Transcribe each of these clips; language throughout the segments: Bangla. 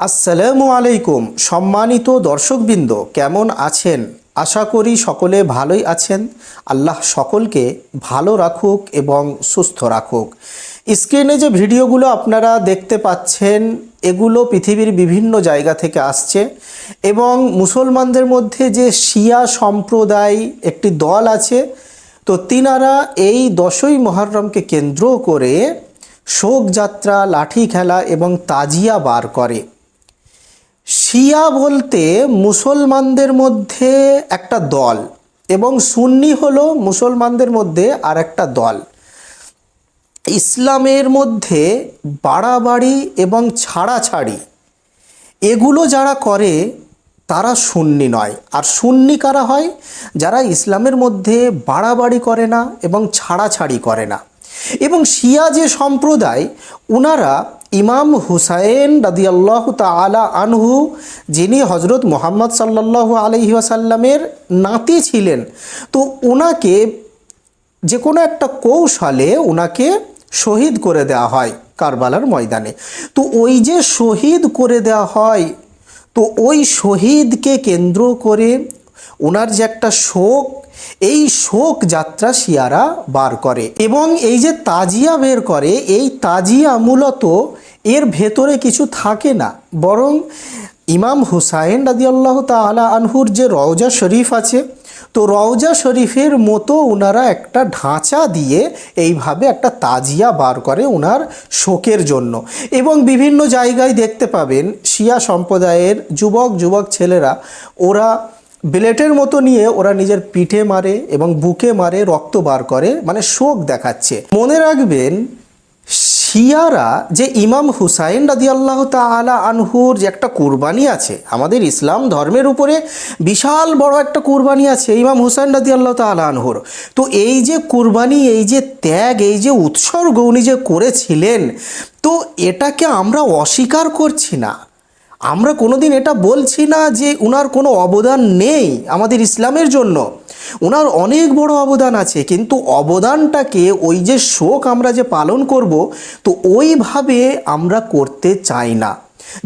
আসসালামু আলাইকুম, সম্মানিত দর্শকবৃন্দ, কেমন আছেন? আশা করি সকলে ভালোই আছেন। আল্লাহ সকলকে ভালো রাখুক এবং সুস্থ রাখুক। স্ক্রিনে যে ভিডিওগুলো আপনারা দেখতে পাচ্ছেন, এগুলো পৃথিবীর বিভিন্ন জায়গা থেকে আসছে এবং মুসলমানদের মধ্যে যে শিয়া সম্প্রদায় একটি দল আছে, তো তিনারা এই দশই মহরমকে কেন্দ্র করে শোকযাত্রা লাঠি খেলা এবং তাজিয়া বার করে। শিয়া বলতে মুসলমানদের মধ্যে একটা দল এবং সুন্নি হলো মুসলমানদের মধ্যে আর একটা দল। ইসলামের মধ্যে বাড়াবাড়ি এবং ছাড়াছাড়ি, এগুলো যারা করে তারা সুন্নি নয়। আর সুন্নি কারা হয়? যারা ইসলামের মধ্যে বাড়াবাড়ি করে না এবং ছাড়াছাড়ি করে না। এবং শিয়া যে সম্প্রদায় ওনারা ইমাম হুসাইন রাদিয়াল্লাহ তালা আনহু, যিনি হজরত মোহাম্মদ সাল্লাল্লাহু আলহি আসাল্লামের নাতি ছিলেন, তো ওনাকে যে কোনো একটা কৌশলে ওনাকে শহীদ করে দেওয়া হয় কারবালার ময়দানে। তো ওই যে শহীদ করে দেওয়া হয়, তো ওই শহীদকে কেন্দ্র করে ওনার যে একটা শোক, এই শোক যাত্রা শিয়ারা বার করে এবং এই যে তাজিয়া বের করে, এই তাজিয়া মূলত এর ভেতরে কিছু থাকে না। বরং ইমাম হুসাইন রাদিয়াল্লাহ তাআলা আনহুর যে রওজা শরীফ আছে, তো রওজা শরীফের মতো ওনারা একটা ঢাঁচা দিয়ে এইভাবে একটা তাজিয়া বার করে ওনার শোকের জন্য। এবং বিভিন্ন জায়গায় দেখতে পাবেন শিয়া সম্প্রদায়ের যুবক যুবক ছেলেরা, ওরা ব্লেটের মতো নিয়ে ওরা নিজের পিঠে মারে এবং বুকে মারে, রক্ত বার করে মানে শোক দেখাচ্ছে। মনে রাখবেন, শিয়ারা যে ইমাম হুসাইন রাদি আল্লাহ তালা আনহুর যে একটা কুরবানি আছে, আমাদের ইসলাম ধর্মের উপরে বিশাল বড় একটা কুরবানি আছে ইমাম হুসাইন রাদি আল্লাহ তালা আনহুর। তো এই যে কুরবানি, এই যে ত্যাগ, এই যে উৎসর্গ উনি যে করেছিলেন, তো এটাকে আমরা অস্বীকার করছি না। আমরা কোনোদিন এটা বলছি না যে উনার কোনো অবদান নেই আমাদের ইসলামের জন্য। ওনার অনেক বড় অবদান আছে, কিন্তু অবদানটাকে ওই যে শোক আমরা যে পালন করব, তো ওইভাবে আমরা করতে চাই না।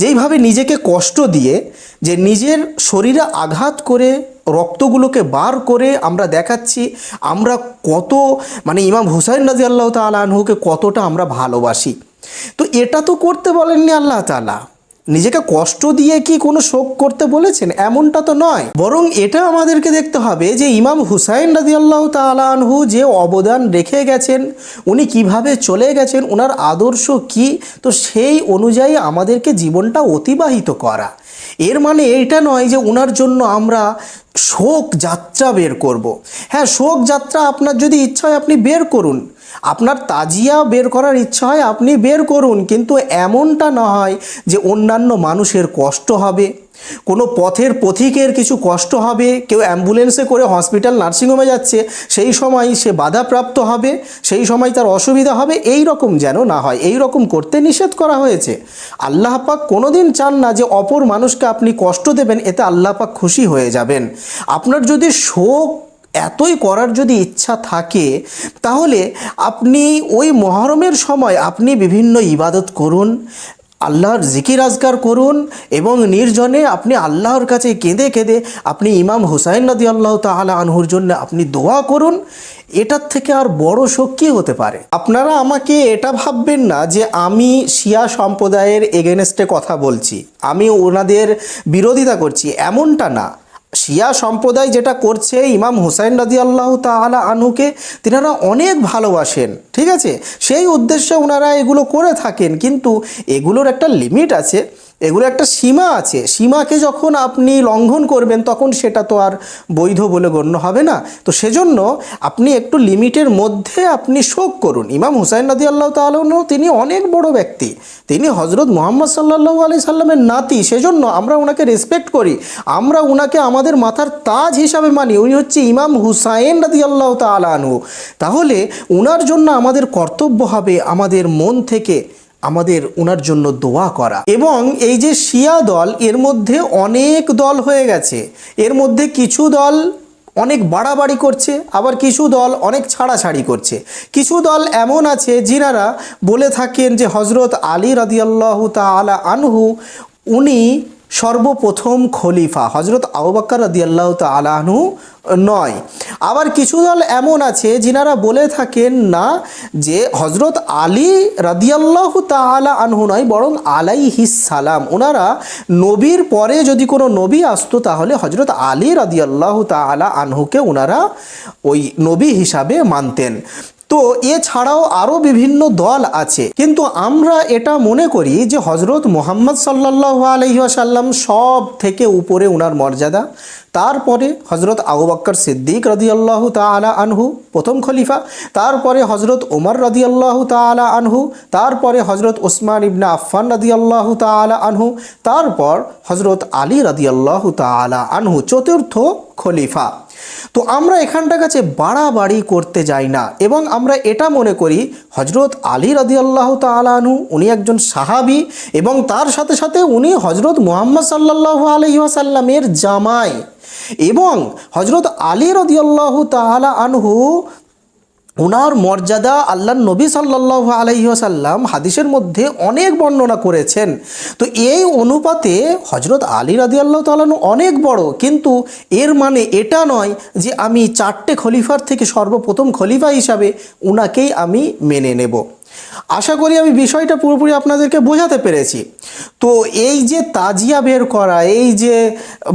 যেইভাবে নিজেকে কষ্ট দিয়ে যে নিজের শরীরে আঘাত করে রক্তগুলোকে বার করে আমরা দেখাচ্ছি, আমরা কত মানে ইমাম হুসাইন রাজি আল্লাহ তাল আনহুকে কতটা আমরা ভালোবাসি। তো এটা তো করতে বলেননি আল্লাহ তালা নিজেকে কষ্ট দিয়ে কি কোনো শোক করতে বলেছেন? এমনটা তো নয়। বরং এটা আমাদেরকে দেখতে হবে যে ইমাম হুসাইন রাজিয়াল্লাহ তালানহু যে অবদান রেখে গেছেন, উনি কীভাবে চলে গেছেন ওনার আদর্শ কি, তো সেই অনুযায়ী আমাদেরকে জীবনটা অতিবাহিত করা। এর মানে এইটা নয় যে ওনার জন্য আমরা শোক যাত্রা বের করব। হ্যাঁ শোক যাত্রা আপনার যদি ইচ্ছা হয় আপনি বের করুন। আপনার তাজিয়া বের করার ইচ্ছা হয়, আপনি বের করুন, কিন্তু এমনটা না হয় যে অন্যান্য মানুষের কষ্ট হবে। কোনো পথের পথিকের কিছু কষ্ট হবে, কেউ অ্যাম্বুলেন্সে করে হসপিটাল, নার্সিংহোমে যাচ্ছে, সেই সময় সে বাধাপ্রাপ্ত হবে, সেই সময় তার অসুবিধা হবে, এই রকম যেন না হয়, এই রকম করতে নিষেধ করা হয়েছে। আল্লাহ পাক কোনোদিন চান না যে অপর মানুষকে আপনি কষ্ট দেবেন, এতে আল্লাহ পাক খুশি হয়ে যাবেন। আপনার যদি শোক এতই করার যদি ইচ্ছা থাকে, তাহলে আপনি ওই মহরমের সময় আপনি বিভিন্ন ইবাদত করুন, আল্লাহর জিকির আজগার করুন এবং নির্জনে আপনি আল্লাহর কাছে কেঁদে কেঁদে আপনি ইমাম হুসাইন নদী আল্লাহ তালা আনহুর জন্য আপনি দোয়া করুন, এটার থেকে আর বড় শোক কী হতে পারে। আপনারা আমাকে এটা ভাববেন না যে আমি শিয়া সম্প্রদায়ের এগেনস্টে কথা বলছি, আমি ওনাদের বিরোধিতা করছি, এমনটা না। শিয়া সম্প্রদায় যেটা করছে ইমাম হুসাইন রাজি আল্লাহ তালা আনুকে তিনারা অনেক ভালোবাসেন, ঠিক আছে? সেই উদ্দেশ্যে ওনারা এগুলো করে থাকেন, কিন্তু এগুলোর একটা লিমিট আছে। এগুলো একটা সীমা আছে। সীমাকে যখন আপনি লঙ্ঘন করবেন, তখন সেটা তো আর বৈধ বলে গণ্য হবে না। তো সেজন্য আপনি একটু লিমিটের মধ্যে আপনি শোক করুন। ইমাম হুসাইন রাজি আল্লাহ তালন তিনি অনেক বড় ব্যক্তি। তিনি হজরত মোহাম্মদ সাল্লাহ আলি সাল্লামের নাতি। সেজন্য আমরা ওনাকে রেসপেক্ট করি। আমরা ওনাকে আমাদের মাথার তাজ হিসাবে মানি। উনি হচ্ছে ইমাম হুসাইন রাজি আল্লাহ তালানহু তাহলে ওনার জন্য আমাদের কর্তব্য হবে আমাদের মন থেকে আমাদের ওনার জন্য দোয়া করা। এবং এই যে শিয়া দল, এর মধ্যে অনেক দল হয়ে গেছে। এর মধ্যে কিছু দল অনেক বাড়াবাড়ি করছে, আবার কিছু দল অনেক ছাড়াছাড়ি করছে। কিছু দল এমন আছে যিনারা বলে থাকেন যে হজরত আলী রদিয়াল্লাহ তালা আনহু, উনি সর্বপ্রথম খলিফা হজরত আউবাক্কর রাদিয়াল্লাহ তালাহনু নয়। আবার কিছু দল এমন আছে যিনারা বলে থাকেন না যে হজরত আলী রাদিয়াল্লাহু তাআলা আনহু নয়, বরং আলাইহিস সালাম। ওনারা নবীর পরে যদি কোনো নবী আসতো, তাহলে হজরত আলী রাদিয়াল্লাহু তাআলা আনহুকে ওনারা ওই নবী হিসাবে মানতেন। তো এছাড়াও আরও বিভিন্ন দল আছে। কিন্তু আমরা এটা মনে করি যে হজরত মোহাম্মদ সাল্লাহ আলহিহাসাল্লাম সব থেকে উপরে উনার মর্যাদা। তারপরে হজরত আবু বক্কর সিদ্দিক রদিয়াল্লাহু তালা আনহু, প্রথম খলিফা। তারপরে হজরত ওমর রদিয়াল্লাহু তালা আনহু। তারপরে হজরত ওসমান ইবনা আফফান রদিয়াল্লাহু তালা আনহু। তারপর হজরত আলী রদিয়াল্লাহু তালা আনহু, চতুর্থ খলিফা। তো আমরা এখানটা কাছে বাড়াবাড়ি করতে যাই না। এবং আমরা এটা মনে করি হজরত আলী রাদিয়াল্লাহ তালানু উনি একজন সাহাবি এবং তার সাথে সাথে উনি হজরত মুহাম্মদ সাল্লাহ আলহিহাসাল্লামের জামাই। এবং হজরত আলী রদিয়াল্লাহ তালা আনহু ওনার মর্যাদা আল্লাহ নবী সাল্লাহ আলহিহাসাল্লাম হাদিসের মধ্যে অনেক বর্ণনা করেছেন। তো এই অনুপাতে হজরত আলী রাদি আল্লাহ তালানু অনেক বড়, কিন্তু এর মানে এটা নয় যে আমি চারটে খলিফার থেকে সর্বপ্রথম খলিফা হিসাবে ওনাকেই আমি মেনে নেব। আশা করি আমি বিষয়টা পুরোপুরি আপনাদেরকে বোঝাতে পেরেছি। তো এই যে তাজিয়া বের করা, এই যে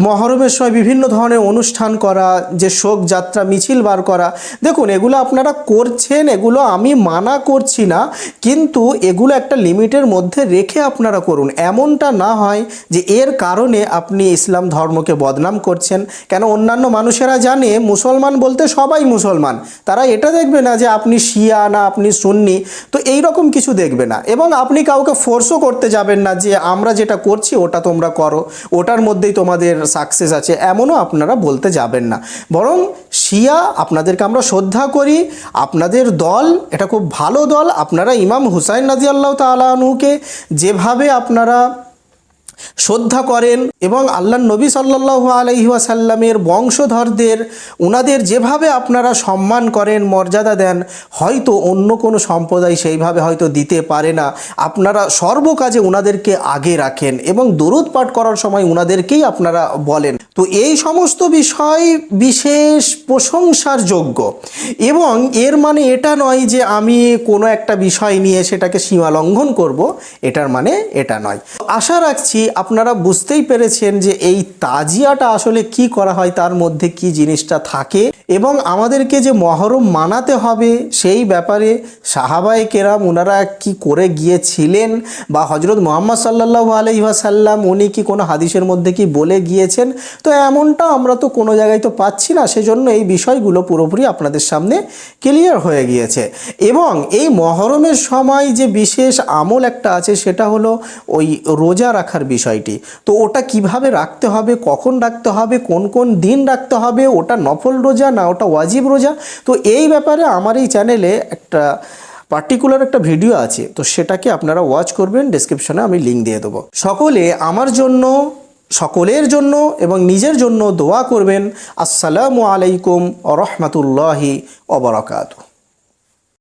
মহরমের সময় বিভিন্ন ধরনের অনুষ্ঠান করা, যে শোক যাত্রা, মিছিল বার করা, দেখুন, এগুলো আপনারা করছেন, এগুলো আমি মানা করছি না, কিন্তু এগুলো একটা লিমিটের মধ্যে রেখে আপনারা করুন। এমনটা না হয় যে এর কারণে আপনি ইসলাম ধর্মকে বদনাম করছেন। কেন অন্যান্য মানুষেরা জানে, মুসলমান বলতে সবাই মুসলমান। তারা এটা দেখবে না যে আপনি শিয়া না, আপনি সুন্নি। তো এই রকম কিছু দেখবে না। এবং আপনি কাউকে ফোর্সও করতে যাবেন না যে আমরা যেটা করছি ওটা তোমরা করো। ওটার মধ্যেই তোমাদের সাকসেস আছে, এমনও আপনারা বলতে যাবেন না। বরং শিয়া, আপনাদেরকে আমরা শ্রদ্ধা করি, আপনাদের দল, এটা খুব ভালো দল, আপনারা ইমাম হুসাইন নাজিয়াল্লাহ তালাহুকে যেভাবে আপনারা শ্রদ্ধা করেন এবং আল্লাহ নবী সাল্লাহ আলহিহাসাল্লামের বংশধরদের ওনাদের যেভাবে আপনারা সম্মান করেন, মর্যাদা দেন, হয়তো অন্য কোনো সম্প্রদায় সেইভাবে হয়তো দিতে পারে না। আপনারা সর্বকাজে ওনাদেরকে আগে রাখেন এবং দরুদ পাঠ করার সময় ওনাদেরকেই আপনারা বলেন। তো এই সমস্ত বিষয় বিশেষ প্রশংসার যোগ্য। এবং এর মানে এটা নয় যে আমি কোনো একটা বিষয় নিয়ে সেটাকে সীমা লঙ্ঘন করব, এটার মানে এটা নয়। আশা রাখছি আপনারা বুঝতেই পেরেছেন যে এই তাজিয়াটা আসলে কি করা হয়, তার মধ্যে কি জিনিসটা থাকে এবং আমাদেরকে যে মহরম মানাতে হবে সেই ব্যাপারে সাহাবাই কেরাম ওনারা কি করে গিয়েছিলেন বা হজরত মোহাম্মদ সাল্লাহ আলহিহাসাল্লাম উনি কি কোনো হাদিসের মধ্যে কি বলে গিয়েছেন? তো এমনটা আমরা তো কোনো জায়গায় তো পাচ্ছি না, সেজন্য এই বিষয়গুলো পুরোপুরি আপনাদের সামনে ক্লিয়ার হয়ে গিয়েছে। এবং এই মহরমের সময় যে বিশেষ আমল একটা আছে, সেটা হলো ওই রোজা রাখার বিষয়টি। তো ওটা কীভাবে রাখতে হবে, কখন রাখতে হবে, কোন কোন দিন রাখতে হবে, ওটা নফল রোজা না ওটা ওয়াজিব রোজা? তো এই ব্যাপারে আমার এই চ্যানেলে একটা পার্টিকুলার একটা ভিডিও আছে, তো সেটাকে আপনারা ওয়াচ করবেন ডিসক্রিপশনে আমি লিঙ্ক দিয়ে দেবো। সকলে আমার জন্য, সকলের জন্য এবং নিজের জন্য দোয়া করবেন। আসসালামু আলাইকুম রহমতুল্লাহি অবরাকাতু